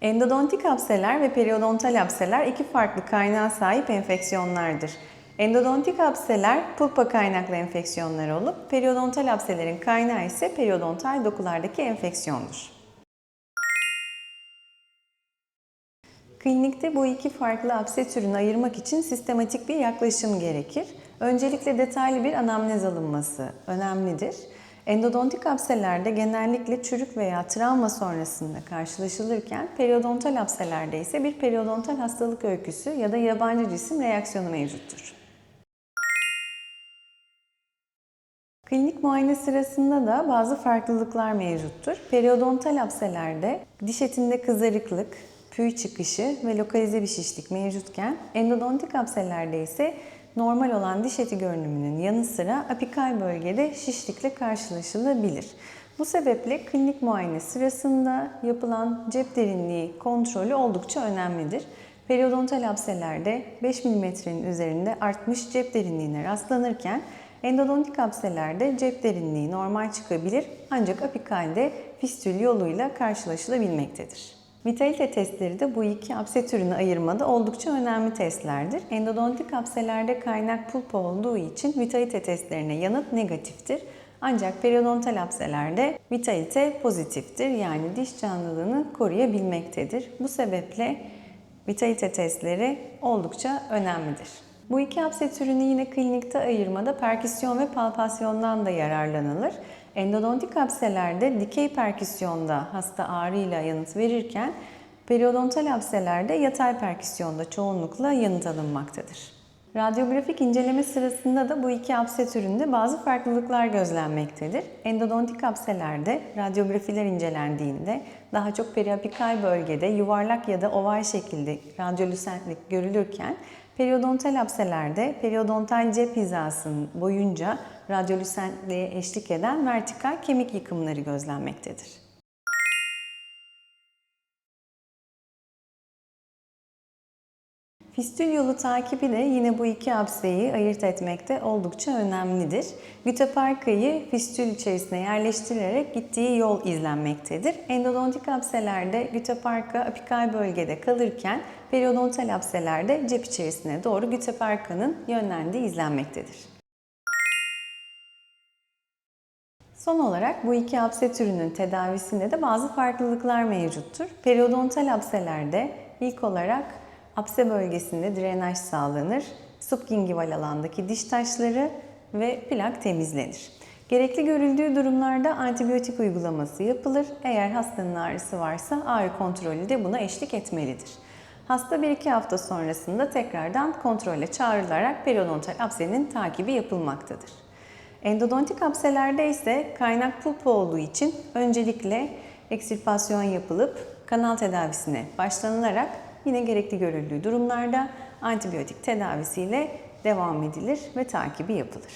Endodontik apseler ve periodontal apseler iki farklı kaynağa sahip enfeksiyonlardır. Endodontik apseler pulpa kaynaklı enfeksiyonlar olup periodontal apselerin kaynağı ise periodontal dokulardaki enfeksiyondur. Klinikte bu iki farklı apse türünü ayırmak için sistematik bir yaklaşım gerekir. Öncelikle detaylı bir anamnez alınması önemlidir. Endodontik apselerde genellikle çürük veya travma sonrasında karşılaşılırken periodontal apselerde ise bir periodontal hastalık öyküsü ya da yabancı cisim reaksiyonu mevcuttur. Klinik muayene sırasında da bazı farklılıklar mevcuttur. Periodontal apselerde diş etinde kızarıklık, püy çıkışı ve lokalize bir şişlik mevcutken endodontik apselerde ise normal olan diş eti görünümünün yanı sıra apikal bölgede şişlikle karşılaşılabilir. Bu sebeple klinik muayene sırasında yapılan cep derinliği kontrolü oldukça önemlidir. Periodontal apselerde 5 mm'nin üzerinde artmış cep derinliğine rastlanırken endodontik apselerde cep derinliği normal çıkabilir ancak apikalde fistül yoluyla karşılaşılabilmektedir. Vitalite testleri de bu iki apse türünü ayırmada oldukça önemli testlerdir. Endodontik apselerde kaynak pulpa olduğu için vitalite testlerine yanıt negatiftir. Ancak periodontal apselerde vitalite pozitiftir yani diş canlılığını koruyabilmektedir. Bu sebeple vitalite testleri oldukça önemlidir. Bu iki apse türünü yine klinikte ayırmada perküsyon ve palpasyondan da yararlanılır. Endodontik apselerde dikey perküsyonda hasta ağrıyla yanıt verirken periodontal apselerde yatay perküsyonda çoğunlukla yanıt alınmaktadır. Radyografik inceleme sırasında da bu iki apse türünde bazı farklılıklar gözlenmektedir. Endodontik apselerde radyografiler incelendiğinde daha çok periapikal bölgede yuvarlak ya da oval şekilde radyolüsentlik görülürken periodontal apselerde periodontal cep hizasının boyunca radyolüsentliğe eşlik eden vertikal kemik yıkımları gözlenmektedir. Fistül yolu takibi de yine bu iki apseyi ayırt etmekte oldukça önemlidir. Güteparkayı fistül içerisine yerleştirerek gittiği yol izlenmektedir. Endodontik apselerde güteparka apikal bölgede kalırken periodontal apselerde cep içerisine doğru güteparkanın yönlendiği izlenmektedir. Son olarak bu iki apse türünün tedavisinde de bazı farklılıklar mevcuttur. Periodontal apselerde ilk olarak apse bölgesinde drenaj sağlanır, subgingival alandaki diş taşları ve plak temizlenir. Gerekli görüldüğü durumlarda antibiyotik uygulaması yapılır. Eğer hastanın ağrısı varsa ağrı kontrolü de buna eşlik etmelidir. Hasta 1-2 hafta sonrasında tekrardan kontrole çağrılarak periodontal apsenin takibi yapılmaktadır. Endodontik apselerde ise kaynak pulpa olduğu için öncelikle ekstirpasyon yapılıp kanal tedavisine başlanılarak yine gerekli görüldüğü durumlarda antibiyotik tedavisiyle devam edilir ve takibi yapılır.